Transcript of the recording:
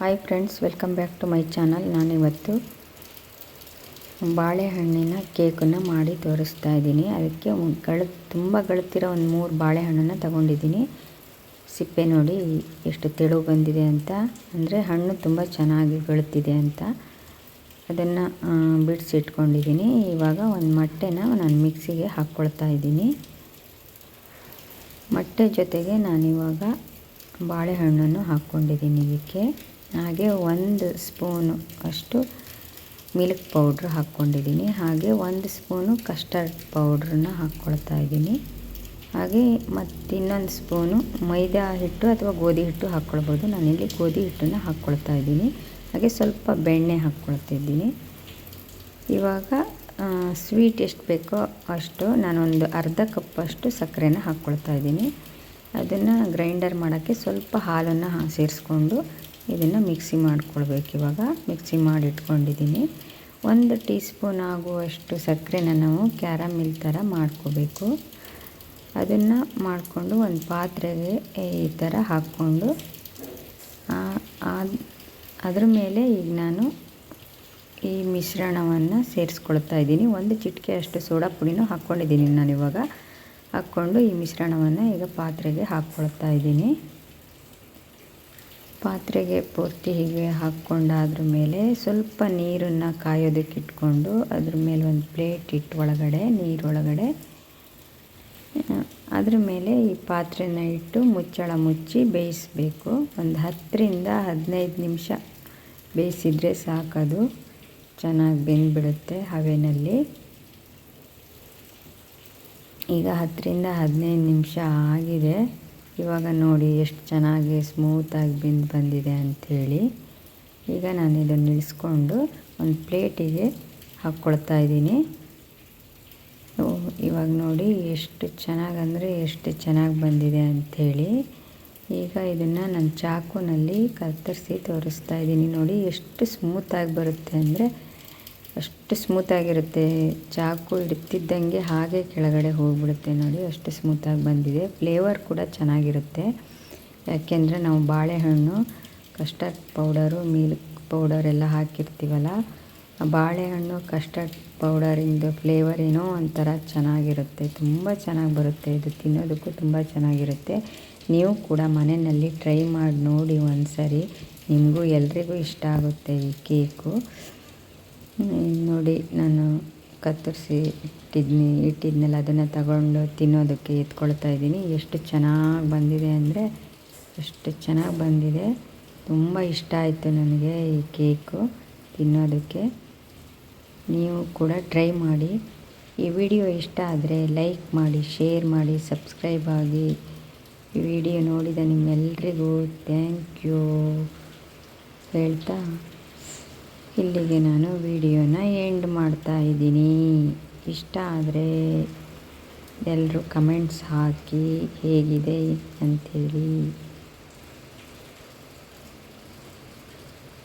Hi friends welcome back to my channel ನಾನಿವತ್ತು ಬಾಳೆಹಣ್ಣಿನ ಕೇಕನ್ನು ಮಾಡಿ ತೋರಿಸ್ತಾ ಇದ್ದೀನಿ. ಅದಕ್ಕೆ ಗಳ, ತುಂಬ ಗಳತಿರೋ ಒಂದು ಮೂರು ಬಾಳೆಹಣ್ಣನ್ನು ತಗೊಂಡಿದ್ದೀನಿ. ಸಿಪ್ಪೆ ನೋಡಿ ಎಷ್ಟು ತೆಳು ಬಂದಿದೆ ಅಂತ. ಅಂದರೆ ಹಣ್ಣು ತುಂಬ ಚೆನ್ನಾಗಿ ಗಳುತ್ತಿದೆ ಅಂತ. ಅದನ್ನು ಬಿಡಿಸಿಟ್ಕೊಂಡಿದ್ದೀನಿ ಇವಾಗ ಒಂದು ಮೊಟ್ಟೆನ ನಾನು ಮಿಕ್ಸಿಗೆ ಹಾಕ್ಕೊಳ್ತಾ ಇದ್ದೀನಿ. ಮೊಟ್ಟೆ ಜೊತೆಗೆ ನಾನಿವಾಗ ಬಾಳೆಹಣ್ಣನ್ನು ಹಾಕ್ಕೊಂಡಿದ್ದೀನಿ ಇದಕ್ಕೆ. ಹಾಗೆ ಒಂದು ಸ್ಪೂನು ಅಷ್ಟು ಮಿಲ್ಕ್ ಪೌಡ್ರ್ ಹಾಕ್ಕೊಂಡಿದ್ದೀನಿ. ಹಾಗೆ ಒಂದು ಸ್ಪೂನು ಕಸ್ಟರ್ಡ್ ಪೌಡ್ರನ್ನ ಹಾಕ್ಕೊಳ್ತಾ ಇದ್ದೀನಿ. ಹಾಗೆ ಮತ್ತು ಇನ್ನೊಂದು ಸ್ಪೂನು ಮೈದಾ ಹಿಟ್ಟು ಅಥವಾ ಗೋಧಿ ಹಿಟ್ಟು ಹಾಕ್ಕೊಳ್ಬೋದು. ನಾನಿಲ್ಲಿ ಗೋಧಿ ಹಿಟ್ಟನ್ನು ಹಾಕ್ಕೊಳ್ತಾ ಇದ್ದೀನಿ. ಹಾಗೆ ಸ್ವಲ್ಪ ಬೆಣ್ಣೆ ಹಾಕ್ಕೊಳ್ತಿದ್ದೀನಿ ಇವಾಗ ಸ್ವೀಟ್ ಎಷ್ಟು ಬೇಕೋ ಅಷ್ಟು ನಾನೊಂದು ಅರ್ಧ ಕಪ್ಪಷ್ಟು ಸಕ್ಕರೆನ ಹಾಕ್ಕೊಳ್ತಾ ಇದ್ದೀನಿ. ಅದನ್ನು ಗ್ರೈಂಡರ್ ಮಾಡೋಕ್ಕೆ ಸ್ವಲ್ಪ ಹಾಲನ್ನು ಸೇರಿಸ್ಕೊಂಡು ಇದನ್ನು ಮಿಕ್ಸಿ ಮಾಡ್ಕೊಳ್ಬೇಕು. ಇವಾಗ ಮಿಕ್ಸಿ ಮಾಡಿ ಇಟ್ಕೊಂಡಿದ್ದೀನಿ ಒಂದು ಟೀ ಸ್ಪೂನ್ ಆಗುವಷ್ಟು ಸಕ್ಕರೆನ ನಾವು ಕ್ಯಾರಮಿಲ್ ಥರ ಮಾಡ್ಕೋಬೇಕು. ಅದನ್ನು ಮಾಡಿಕೊಂಡು ಒಂದು ಪಾತ್ರೆಗೆ ಈ ಥರ ಹಾಕ್ಕೊಂಡು ಅದ್ರ ಮೇಲೆ ಈಗ ನಾನು ಈ ಮಿಶ್ರಣವನ್ನು ಸೇರಿಸ್ಕೊಳ್ತಾ ಇದ್ದೀನಿ. ಒಂದು ಚಿಟಿಕೆ ಅಷ್ಟು ಸೋಡಾ ಪುಡಿನೂ ಹಾಕ್ಕೊಂಡಿದ್ದೀನಿ ನಾನು ಇವಾಗ ಹಾಕ್ಕೊಂಡು ಈ ಮಿಶ್ರಣವನ್ನು ಈಗ ಪಾತ್ರೆಗೆ ಹಾಕ್ಕೊಳ್ತಾ ಇದ್ದೀನಿ. ಪಾತ್ರೆಗೆ ಪೂರ್ತಿ ಹೀಗೆ ಹಾಕ್ಕೊಂಡಾದ್ರ ಮೇಲೆ ಸ್ವಲ್ಪ ನೀರನ್ನು ಕಾಯೋದಕ್ಕೆ ಇಟ್ಕೊಂಡು ಅದ್ರ ಮೇಲೆ ಒಂದು ಪ್ಲೇಟ್ ಇಟ್ಟು ಒಳಗಡೆ ನೀರೊಳಗಡೆ ಅದ್ರ ಮೇಲೆ ಈ ಪಾತ್ರೆನ ಇಟ್ಟು ಮುಚ್ಚಳ ಮುಚ್ಚಿ ಬೇಯಿಸಬೇಕು. ಒಂದು ಹತ್ತರಿಂದ ಹದಿನೈದು ನಿಮಿಷ ಬೇಯಿಸಿದರೆ ಸಾಕದು. ಚೆನ್ನಾಗಿ ಬೆಂದ್ಬಿಡುತ್ತೆ ಹವೆನಲ್ಲಿ. ಈಗ ಹತ್ತರಿಂದ ಹದಿನೈದು ನಿಮಿಷ ಆಗಿದೆ. ಇವಾಗ ನೋಡಿ ಎಷ್ಟು ಚೆನ್ನಾಗಿ ಸ್ಮೂತಾಗಿ ಬೆಂದು ಬಂದಿದೆ ಅಂಥೇಳಿ ಈಗ ನಾನು ಇದನ್ನು ಇಳಿಸ್ಕೊಂಡು ಒಂದು ಪ್ಲೇಟಿಗೆ ಹಾಕ್ಕೊಳ್ತಾ ಇದ್ದೀನಿ. ಇವಾಗ ನೋಡಿ ಎಷ್ಟು ಚೆನ್ನಾಗಿ ಅಂದರೆ ಎಷ್ಟು ಚೆನ್ನಾಗಿ ಬಂದಿದೆ ಅಂಥೇಳಿ ಈಗ ಇದನ್ನು ನಾನು ಚಾಕುನಲ್ಲಿ ಕತ್ತರಿಸಿ ತೋರಿಸ್ತಾ ಇದ್ದೀನಿ. ನೋಡಿ ಎಷ್ಟು ಸ್ಮೂತಾಗಿ ಬರುತ್ತೆ ಅಂದರೆ ಅಷ್ಟು ಸ್ಮೂತಾಗಿರುತ್ತೆ. ಚಾಕು ಇಡ್ತಿದ್ದಂಗೆ ಹಾಗೆ ಕೆಳಗಡೆ ಹೋಗಿಬಿಡುತ್ತೆ ನೋಡಿ, ಅಷ್ಟು ಸ್ಮೂತಾಗಿ ಬಂದಿದೆ. ಫ್ಲೇವರ್ ಕೂಡ ಚೆನ್ನಾಗಿರುತ್ತೆ. ಯಾಕೆಂದರೆ ನಾವು ಬಾಳೆಹಣ್ಣು, ಕಸ್ಟರ್ಡ್ ಪೌಡರು, ಮಿಲ್ಕ್ ಪೌಡರ್ ಎಲ್ಲ ಹಾಕಿರ್ತೀವಲ್ಲ ಬಾಳೆಹಣ್ಣು, ಕಸ್ಟರ್ಡ್ ಪೌಡರಿಂದು ಫ್ಲೇವರ್ ಏನೋ ಒಂಥರ ಚೆನ್ನಾಗಿರುತ್ತೆ. ತುಂಬ ಚೆನ್ನಾಗಿ ಬರುತ್ತೆ. ಇದು ತಿನ್ನೋದಕ್ಕೂ ತುಂಬ ಚೆನ್ನಾಗಿರುತ್ತೆ. ನೀವು ಕೂಡ ಮನೆಯಲ್ಲಿ ಟ್ರೈ ಮಾಡಿ ನೋಡಿ ಒಂದು ಸರಿ ನಿಮಗೂ ಎಲ್ರಿಗೂ ಇಷ್ಟ ಆಗುತ್ತೆ ಈ ಕೇಕು. ನೋಡಿ, ನಾನು ಕತ್ತರಿಸಿ ಇಟ್ಟಿದ್ನಿ ಇಟ್ಟಿದ್ನಲ್ಲ ಅದನ್ನು ತಗೊಂಡು ತಿನ್ನೋದಕ್ಕೆ ಎತ್ಕೊಳ್ತಾ ಇದ್ದೀನಿ. ಎಷ್ಟು ಚೆನ್ನಾಗಿ ಬಂದಿದೆ ಅಂದರೆ, ಎಷ್ಟು ಚೆನ್ನಾಗಿ ಬಂದಿದೆ. ತುಂಬ ಇಷ್ಟ ಆಯಿತು ನನಗೆ ಈ ಕೇಕು ತಿನ್ನೋದಕ್ಕೆ. ನೀವು ಕೂಡ ಟ್ರೈ ಮಾಡಿ. ಈ ವಿಡಿಯೋ ಇಷ್ಟ ಆದರೆ ಲೈಕ್ ಮಾಡಿ, ಶೇರ್ ಮಾಡಿ, ಸಬ್ಸ್ಕ್ರೈಬ್ ಆಗಿ. ಈ ವಿಡಿಯೋ ನೋಡಿದ ನಿಮ್ಮೆಲ್ರಿಗೂ ಥ್ಯಾಂಕ್ ಯು. ಹೇಳ್ತಾ ಇಲ್ಲಿಗೆ ನಾನು ವಿಡಿಯೋನ ಎಂಡ್ ಮಾಡ್ತಾ ಇದ್ದೀನಿ. ಇಷ್ಟ ಆದರೆ ಎಲ್ಲರೂ ಕಮೆಂಟ್ಸ್ ಹಾಕಿ ಹೇಗಿದೆ ಅಂಥೇಳಿ